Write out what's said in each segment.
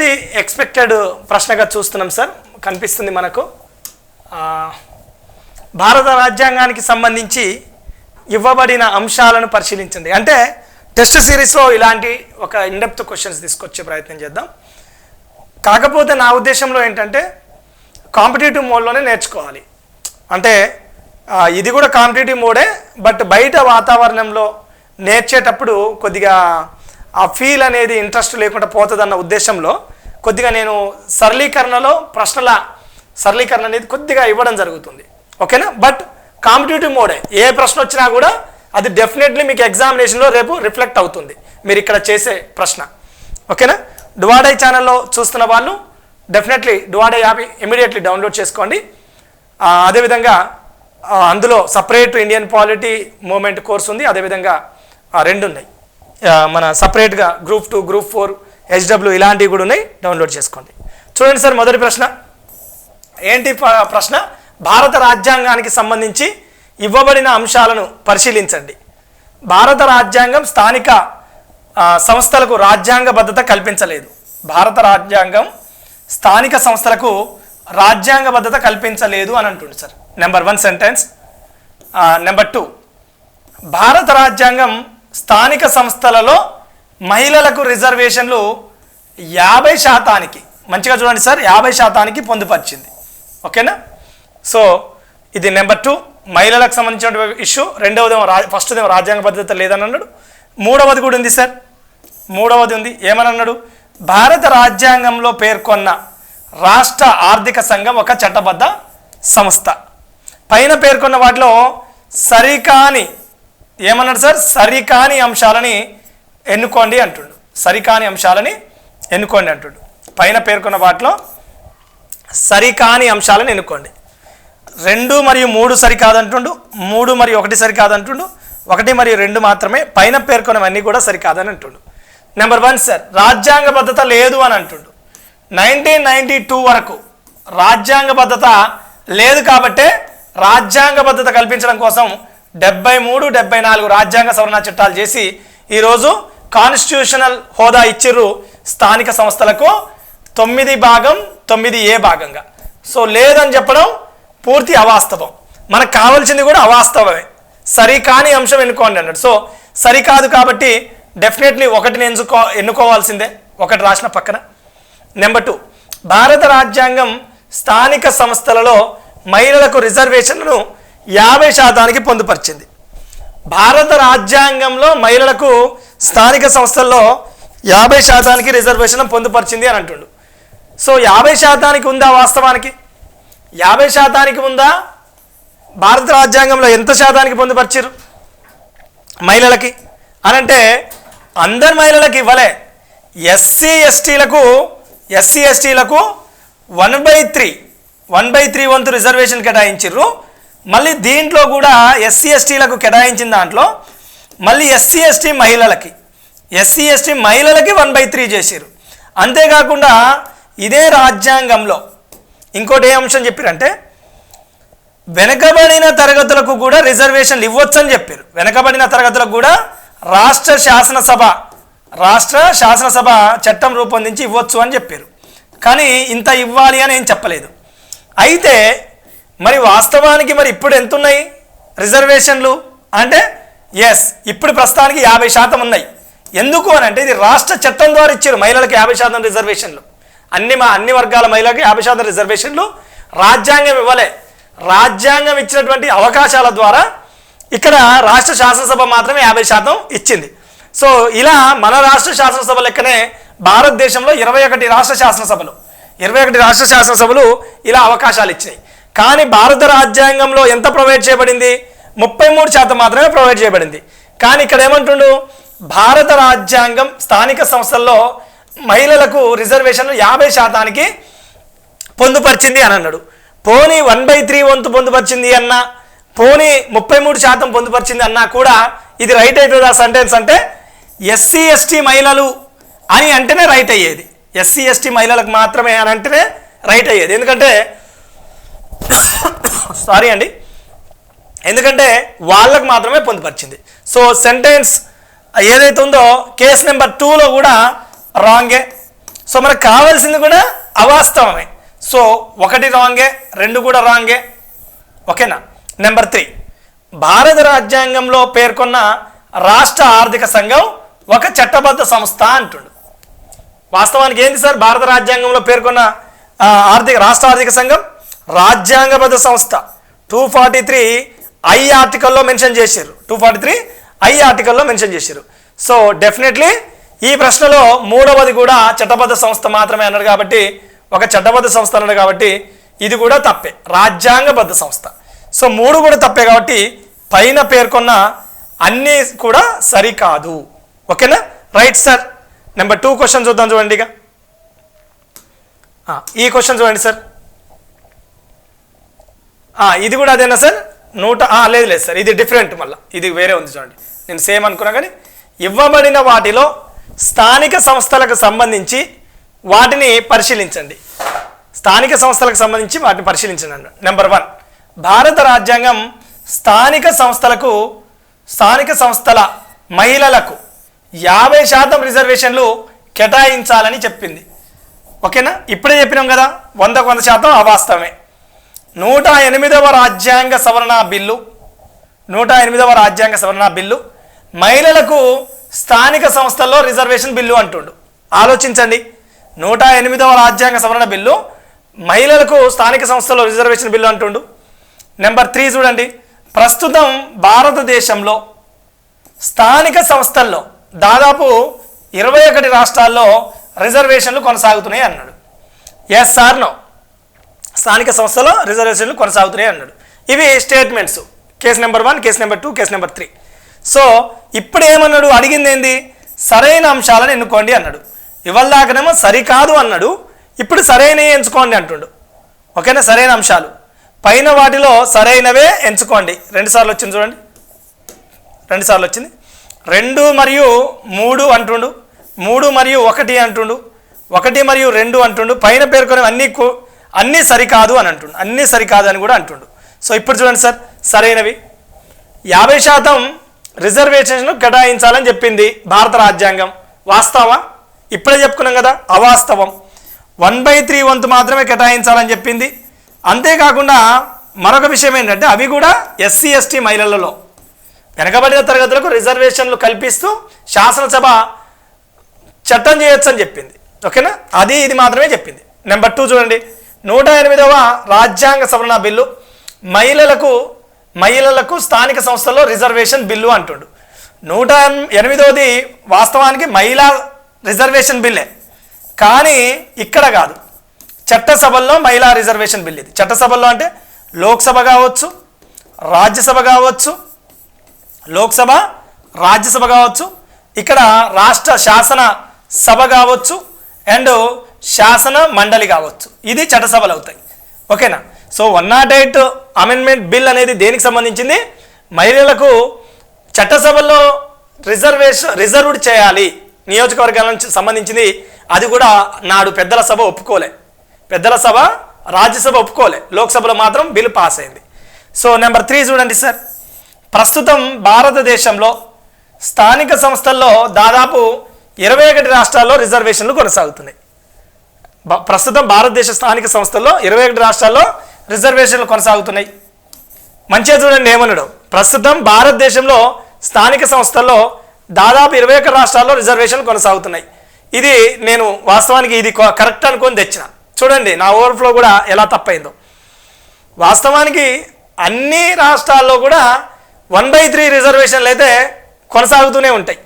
మొదటి ఎక్స్పెక్టెడ్ ప్రశ్నగా చూస్తున్నాం సార్ కనిపిస్తుంది మనకు. భారత రాజ్యాంగానికి సంబంధించి ఇవ్వబడిన అంశాలను పరిశీలించండి. అంటే టెస్ట్ సిరీస్లో ఇలాంటి ఒక ఇండెప్త్ క్వశ్చన్స్ తీసుకొచ్చే ప్రయత్నం చేద్దాం. కాకపోతే నా ఉద్దేశంలో ఏంటంటే కాంపిటేటివ్ మోడ్లోనే నేర్చుకోవాలి. అంటే ఇది కూడా కాంపిటేటివ్ మోడే బట్ బయట వాతావరణంలో నేర్చేటప్పుడు కొద్దిగా ఆ ఫీల్ అనేది ఇంట్రెస్ట్ లేకుండా పోతుందన్న ఉద్దేశంలో కొద్దిగా నేను సరళీకరణలో ప్రశ్నల సరళీకరణ అనేది కొద్దిగా ఇవ్వడం జరుగుతుంది. ఓకేనా? బట్ కాంపిటేటివ్ మోడే ఏ. ప్రశ్న వచ్చినా కూడా అది డెఫినెట్లీ మీకు ఎగ్జామినేషన్లో రేపు రిఫ్లెక్ట్ అవుతుంది. మీరు ఇక్కడ చేసే ప్రశ్న. ఓకేనా? డువాడై ఛానల్లో చూస్తున్న వాళ్ళు డెఫినెట్లీ డువాడై యాప్ ఇమీడియట్లీ డౌన్లోడ్ చేసుకోండి. అదేవిధంగా అందులో separate Indian polity moment course ఉంది. అదేవిధంగా రెండు ఉన్నాయి మన సపరేట్గా group two group four HW ఇలాంటివి కూడా ఉన్నాయి. డౌన్లోడ్ చేసుకోండి. చూడండి సార్ మొదటి ప్రశ్న. ఏంటి ప్రశ్న? భారత రాజ్యాంగానికి సంబంధించి ఇవ్వబడిన అంశాలను పరిశీలించండి. భారత రాజ్యాంగం స్థానిక సంస్థలకు రాజ్యాంగ భద్రత కల్పించలేదు. భారత రాజ్యాంగం స్థానిక సంస్థలకు రాజ్యాంగ భద్రత కల్పించలేదు అని అంటుంది sir. Number one sentence number two భారత రాజ్యాంగం స్థానిక సంస్థలలో మహిళలకు రిజర్వేషన్లు యాభై శాతానికి. మంచిగా చూడండి సార్ యాభై శాతానికి పొందుపరిచింది. ఓకేనా? సో ఇది నెంబర్ టూ. మహిళలకు సంబంధించిన ఇష్యూ. రెండవదేమో రా ఫస్ట్దేమో రాజ్యాంగ భద్రత లేదని అన్నాడు. మూడవది కూడా ఉంది సార్. మూడవది ఉంది. ఏమని అన్నాడు? భారత రాజ్యాంగంలో పేర్కొన్న రాష్ట్ర ఆర్థిక సంఘం ఒక చట్టబద్ధ సంస్థ. పైన పేర్కొన్న వాటిలో సరికాని ఏమన్నాడు సార్? సరికాని అంశాలని ఎన్నుకోండి అంటుండు. సరికాని అంశాలని ఎన్నుకోండి అంటుండు. పైన పేర్కొన్న వాటిలో సరికాని అంశాలను ఎన్నుకోండి. రెండు మరియు మూడు సరికాదంటుండు మూడు మరియు ఒకటి సరికాదంటుండు ఒకటి మరియు రెండు మాత్రమే పైన పేర్కొన్నవన్నీ కూడా సరికాదని అంటుండు. నెంబర్ వన్ సార్ రాజ్యాంగ భద్రత లేదు అని అంటుండు. నైన్టీన్ నైంటీ టూ వరకు రాజ్యాంగ భద్రత లేదు కాబట్టే రాజ్యాంగ భద్రత కల్పించడం కోసం డెబ్బై మూడు డెబ్బై నాలుగు రాజ్యాంగ సవరణ చట్టాలు చేసి ఈరోజు కాన్స్టిట్యూషనల్ హోదా ఇచ్చిర్రు స్థానిక సంస్థలకు తొమ్మిది భాగం తొమ్మిది ఏ భాగంగా. సో లేదని చెప్పడం పూర్తి అవాస్తవం. మనకు కావాల్సింది కూడా అవాస్తవమే. సరికాని అంశం ఎన్నుకోండి అన్నాడు. సో సరికాదు కాబట్టి డెఫినెట్లీ ఒకటిని ఎంచుకో ఎన్నుకోవాల్సిందే. ఒకటి రాసిన పక్కన. నెంబర్ టూ భారత రాజ్యాంగం స్థానిక సంస్థలలో మహిళలకు రిజర్వేషన్లను యాభై శాతానికి పొందుపరిచింది. భారత రాజ్యాంగంలో మహిళలకు స్థానిక సంస్థల్లో యాభై శాతానికి రిజర్వేషన్ పొందుపరిచింది అని అంటుండు. సో యాభై శాతానికి ఉందా వాస్తవానికి? యాభై శాతానికి ఉందా? భారత రాజ్యాంగంలో ఎంత శాతానికి పొందుపరిచారు మహిళలకి? అని అంటే అందరు మహిళలకు ఇవ్వలే. ఎస్సీ ఎస్టీలకు ఎస్సీ ఎస్టీలకు one by three one by three వంతు రిజర్వేషన్ కేటాయించారు మళ్ళీ దీంట్లో కూడా ఎస్సీ ఎస్టీలకు కేటాయించిన దాంట్లో మళ్ళీ ఎస్సీ ఎస్టీ మహిళలకి. ఎస్సీ ఎస్టీ మహిళలకి వన్ బై త్రీ చేసారు అంతేకాకుండా ఇదే రాజ్యాంగంలో ఇంకోటి ఏ అంశం చెప్పారంటే వెనకబడిన తరగతులకు కూడా రిజర్వేషన్లు ఇవ్వచ్చని చెప్పారు వెనకబడిన తరగతులకు కూడా రాష్ట్ర శాసనసభ రాష్ట్ర శాసనసభ చట్టం రూపొందించి ఇవ్వచ్చు అని చెప్పారు కానీ ఇంత ఇవ్వాలి అని ఏం చెప్పలేదు. అయితే మరి వాస్తవానికి మరి ఇప్పుడు ఎంతున్నాయి? రిజర్వేషన్లు? అంటే ఎస్ ఇప్పుడు ప్రస్తుతానికి యాభై శాతం ఉన్నాయి. ఎందుకు అని అంటే ఇది రాష్ట్ర చట్టం ద్వారా ఇచ్చారు మహిళలకు యాభై శాతం రిజర్వేషన్లు. అన్ని మా అన్ని వర్గాల మహిళలకు యాభై శాతం రిజర్వేషన్లు రాజ్యాంగం ఇవ్వలే. రాజ్యాంగం ఇచ్చినటువంటి అవకాశాల ద్వారా ఇక్కడ రాష్ట్ర శాసనసభ మాత్రమే యాభై శాతం ఇచ్చింది. సో ఇలా మన రాష్ట్ర శాసనసభ లెక్కనే భారతదేశంలో ఇరవై ఒకటి రాష్ట్ర శాసనసభలు. ఇరవై ఒకటి రాష్ట్ర శాసనసభలు ఇలా అవకాశాలు ఇచ్చాయి కానీ భారత రాజ్యాంగంలో ఎంత ప్రొవైడ్ చేయబడింది? ముప్పై మూడు శాతం మాత్రమే ప్రొవైడ్ చేయబడింది. కానీ ఇక్కడ ఏమంటుండు? భారత రాజ్యాంగం స్థానిక సంస్థల్లో మహిళలకు రిజర్వేషన్లు యాభై శాతానికి పొందుపరిచింది అని అన్నాడు. పోనీ వన్ బై త్రీ వంతు పొందుపరిచింది అన్న? పోనీ ముప్పై మూడు శాతం పొందుపరిచింది అన్నా కూడా ఇది రైట్ అవుతుందా సెంటెన్స్ అంటే ఎస్సీ ఎస్టీ మహిళలు అని అంటేనే రైట్ అయ్యేది. ఎస్సీ ఎస్టీ మహిళలకు మాత్రమే అని అంటేనే రైట్ అయ్యేది. ఎందుకంటే సారీ అండి. ఎందుకంటే వాళ్ళకు మాత్రమే పొందుపరిచింది. సో సెంటెన్స్ ఏదైతే ఉందో కేస్ నెంబర్ టూలో కూడా రాంగే సో మనకు కావాల్సింది కూడా అవాస్తవమే. సో ఒకటి రాంగే రెండు కూడా రాంగే ఓకేనా? నెంబర్ త్రీ భారత రాజ్యాంగంలో పేర్కొన్న రాష్ట్ర ఆర్థిక సంఘం ఒక చట్టబద్ధ సంస్థ అంటుండు. వాస్తవానికి ఏంటి సార్? భారత రాజ్యాంగంలో పేర్కొన్న ఆర్థిక రాష్ట్ర ఆర్థిక సంఘం రాజ్యాంగబద్ధ సంస్థ. టూ ఫార్టీ త్రీ ఐ ఆర్టికల్లో మెన్షన్ చేశారు. టూ ఫార్టీ త్రీ ఐ ఆర్టికల్లో మెన్షన్ చేశారు. సో డెఫినెట్లీ ఈ ప్రశ్నలో మూడవది కూడా చట్టబద్ధ సంస్థ మాత్రమే అన్నాడు కాబట్టి ఒక చట్టబద్ధ సంస్థ అన్నాడు కాబట్టి ఇది కూడా తప్పే. రాజ్యాంగబద్ధ సంస్థ. సో మూడు కూడా తప్పే కాబట్టి పైన పేర్కొన్న అన్నీ కూడా సరికాదు. ఓకేనా? Right sir number two question చూద్దాం చూడండి ఇక. ఈ క్వశ్చన్ చూడండి సార్ ఇది కూడా అదేనా సార్? నూట లేదు లేదు సార్. ఇది డిఫరెంట్ మళ్ళీ. ఇది వేరే ఉంది చూడండి. నేను సేమ్ అనుకున్నా కానీ ఇవ్వబడిన వాటిలో స్థానిక సంస్థలకు సంబంధించి వాటిని పరిశీలించండి. స్థానిక సంస్థలకు సంబంధించి వాటిని పరిశీలించండి నెంబర్ వన్ భారత రాజ్యాంగం స్థానిక సంస్థలకు స్థానిక సంస్థల మహిళలకు యాభై శాతం రిజర్వేషన్లు కేటాయించాలని చెప్పింది. ఓకేనా? ఇప్పుడే చెప్పినాం కదా వందకు వంద శాతం అవాస్తవమే. నూట ఎనిమిదవ రాజ్యాంగ సవరణ బిల్లు. నూట ఎనిమిదవ రాజ్యాంగ సవరణ బిల్లు. మహిళలకు స్థానిక సంస్థల్లో రిజర్వేషన్ బిల్లు అంటుండు. ఆలోచించండి. నూట ఎనిమిదవ రాజ్యాంగ సవరణ బిల్లు మహిళలకు స్థానిక సంస్థల్లో రిజర్వేషన్ బిల్లు అంటుండు. నెంబర్ త్రీ చూడండి. ప్రస్తుతం భారతదేశంలో స్థానిక సంస్థల్లో దాదాపు ఇరవై ఒకటి రాష్ట్రాల్లో రిజర్వేషన్లు కొనసాగుతున్నాయి అన్నాడు. Yes sir no. స్థానిక సంస్థలో రిజర్వేషన్లు కొనసాగుతున్నాయి అన్నాడు. ఇవి statements case number one case number two case number three so ఇప్పుడు ఏమన్నాడు? అడిగింది ఏంది సరైన అంశాలను ఎన్నుకోండి అన్నాడు. ఇవాళ దాకానేమో సరికాదు అన్నాడు. ఇప్పుడు సరైనవి ఎంచుకోండి అంటుండు. ఓకేనా? సరైన అంశాలు. పైన వాటిలో సరైనవే ఎంచుకోండి. రెండు సార్లు వచ్చింది చూడండి. రెండు సార్లు వచ్చింది. రెండు మరియు మూడు అంటుండు. మూడు మరియు ఒకటి అంటుండు. ఒకటి మరియు రెండు అంటుండు. పైన పేర్కొనే అన్ని అన్నీ సరికాదు అని అంటుండు. అన్నీ సరికాదు అని కూడా అంటుండు. సో ఇప్పుడు చూడండి సార్ సరైనవి. యాభై శాతం రిజర్వేషన్లు కేటాయించాలని చెప్పింది భారత రాజ్యాంగం. వాస్తవా ఇప్పుడే చెప్పుకున్నాం కదా అవాస్తవం. వన్ బై త్రీ వంతు మాత్రమే కేటాయించాలని చెప్పింది. అంతేకాకుండా మరొక విషయం ఏంటంటే అవి కూడా ఎస్సీ ఎస్టీ మహిళలలో. వెనకబడిన తరగతులకు రిజర్వేషన్లు కల్పిస్తూ శాసనసభ చట్టం చేయొచ్చని చెప్పింది. ఓకేనా? అది ఇది మాత్రమే చెప్పింది. నెంబర్ టూ చూడండి. నూట ఎనిమిదవ రాజ్యాంగ సవరణ బిల్లు మహిళలకు మహిళలకు స్థానిక సంస్థల్లో రిజర్వేషన్ బిల్లు అంటుండు. నూట ఎనిమిదవది వాస్తవానికి మహిళా రిజర్వేషన్ బిల్లే. కానీ ఇక్కడ కాదు. చట్టసభల్లో మహిళా రిజర్వేషన్ బిల్ ఇది. చట్టసభల్లో అంటే లోక్సభ కావచ్చు రాజ్యసభ కావచ్చు లోక్సభ రాజ్యసభ కావచ్చు ఇక్కడ రాష్ట్ర శాసన సభ కావచ్చు అండ్ శాసన మండలి కావచ్చు. ఇది చట్టసభలు అవుతాయి ఓకేనా? So one nought eight amendment bill అనేది దేనికి సంబంధించింది? మహిళలకు చట్టసభల్లో రిజర్వేషన్ రిజర్వ్డ్ చేయాలి. నియోజకవర్గాలకు సంబంధించింది. అది కూడా నాడు పెద్దల సభ ఒప్పుకోలే. పెద్దల సభ రాజ్యసభ ఒప్పుకోలే. లోక్సభలో మాత్రం బిల్ పాస్ అయింది. సో నెంబర్ త్రీ చూడండి సార్. ప్రస్తుతం భారతదేశంలో స్థానిక సంస్థల్లో దాదాపు ఇరవై ఒకటి రాష్ట్రాల్లో రిజర్వేషన్లు కొనసాగుతున్నాయి. ప్రస్తుతం భారతదేశ స్థానిక సంస్థల్లో ఇరవై ఒకటి రాష్ట్రాల్లో రిజర్వేషన్లు కొనసాగుతున్నాయి. మంచిగా చూడండి ఏమన్నాడు ప్రస్తుతం భారతదేశంలో స్థానిక సంస్థల్లో దాదాపు ఇరవై ఒక్క రాష్ట్రాల్లో రిజర్వేషన్లు కొనసాగుతున్నాయి. ఇది నేను వాస్తవానికి ఇది కొ- కరెక్ట్ అనుకొని తెచ్చిన. చూడండి నా ఓవర్ఫ్లో కూడా ఎలా తప్పైందో. వాస్తవానికి అన్ని రాష్ట్రాల్లో కూడా వన్ బై త్రీ రిజర్వేషన్లు అయితే కొనసాగుతూనే ఉంటాయి.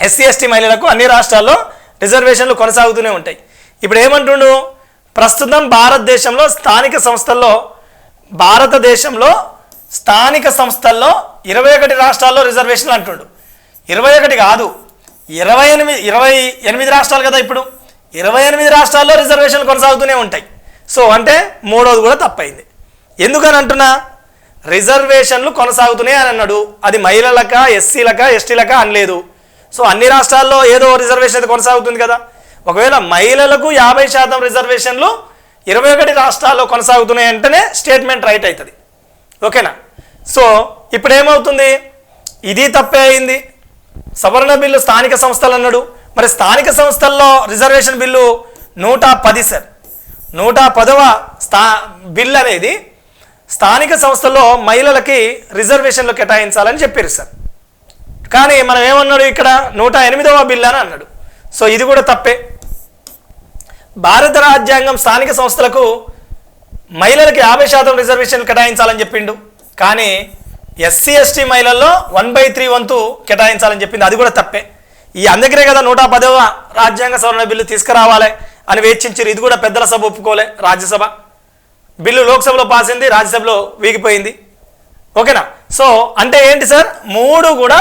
ఎస్సీ ఎస్టీ మహిళలకు అన్ని రాష్ట్రాల్లో రిజర్వేషన్లు కొనసాగుతూనే ఉంటాయి. ఇప్పుడు ఏమంటుండు ప్రస్తుతం భారతదేశంలో స్థానిక సంస్థల్లో భారతదేశంలో స్థానిక సంస్థల్లో ఇరవై ఒకటి రాష్ట్రాల్లో రిజర్వేషన్లు అంటుండు. ఇరవై ఒకటి కాదు ఇరవై ఎనిమిది ఇరవై ఎనిమిది రాష్ట్రాలు కదా ఇప్పుడు. ఇరవై ఎనిమిది రాష్ట్రాల్లో రిజర్వేషన్లు కొనసాగుతూనే ఉంటాయి. సో అంటే మూడోది కూడా తప్పైంది. ఎందుకని అంటున్నా? రిజర్వేషన్లు కొనసాగుతున్నాయి అని అన్నాడు. అది మహిళలక ఎస్సీలక ఎస్టీలక అనలేదు. సో అన్ని రాష్ట్రాల్లో ఏదో రిజర్వేషన్ అయితే కొనసాగుతుంది కదా. ఒకవేళ మహిళలకు యాభై శాతం రిజర్వేషన్లు ఇరవై ఒకటి రాష్ట్రాల్లో కొనసాగుతున్నాయి అంటేనే స్టేట్మెంట్ రైట్ అవుతుంది ఓకేనా? సో ఇప్పుడు ఏమవుతుంది ఇది తప్పే అయింది. సవరణ బిల్లు స్థానిక సంస్థలు అన్నాడు. మరి స్థానిక సంస్థల్లో రిజర్వేషన్ బిల్లు నూట పది సార్. నూట పదవ స్థా బిల్ అనేది స్థానిక సంస్థల్లో మహిళలకి రిజర్వేషన్లు కేటాయించాలని చెప్పారు సార్. కానీ మనం ఏమన్నాడు ఇక్కడ? నూట ఎనిమిదవ బిల్ అని అన్నాడు. సో ఇది కూడా తప్పే. భారత రాజ్యాంగం స్థానిక సంస్థలకు మహిళలకు యాభై శాతం రిజర్వేషన్లు కేటాయించాలని చెప్పిండు. కానీ ఎస్సీ ఎస్టీ మహిళల్లో వన్ బై త్రీ వంతు కేటాయించాలని చెప్పింది. అది కూడా తప్పే. ఈ అందుకనే కదా నూట పదవ రాజ్యాంగ సవరణ బిల్లు తీసుకురావాలి అని వేచించారు ఇది కూడా పెద్దల సభ ఒప్పుకోలే రాజ్యసభ. బిల్లు లోక్సభలో పాస్ అయింది రాజ్యసభలో వీగిపోయింది. ఓకేనా? సో అంటే ఏంటి సార్? మూడు కూడా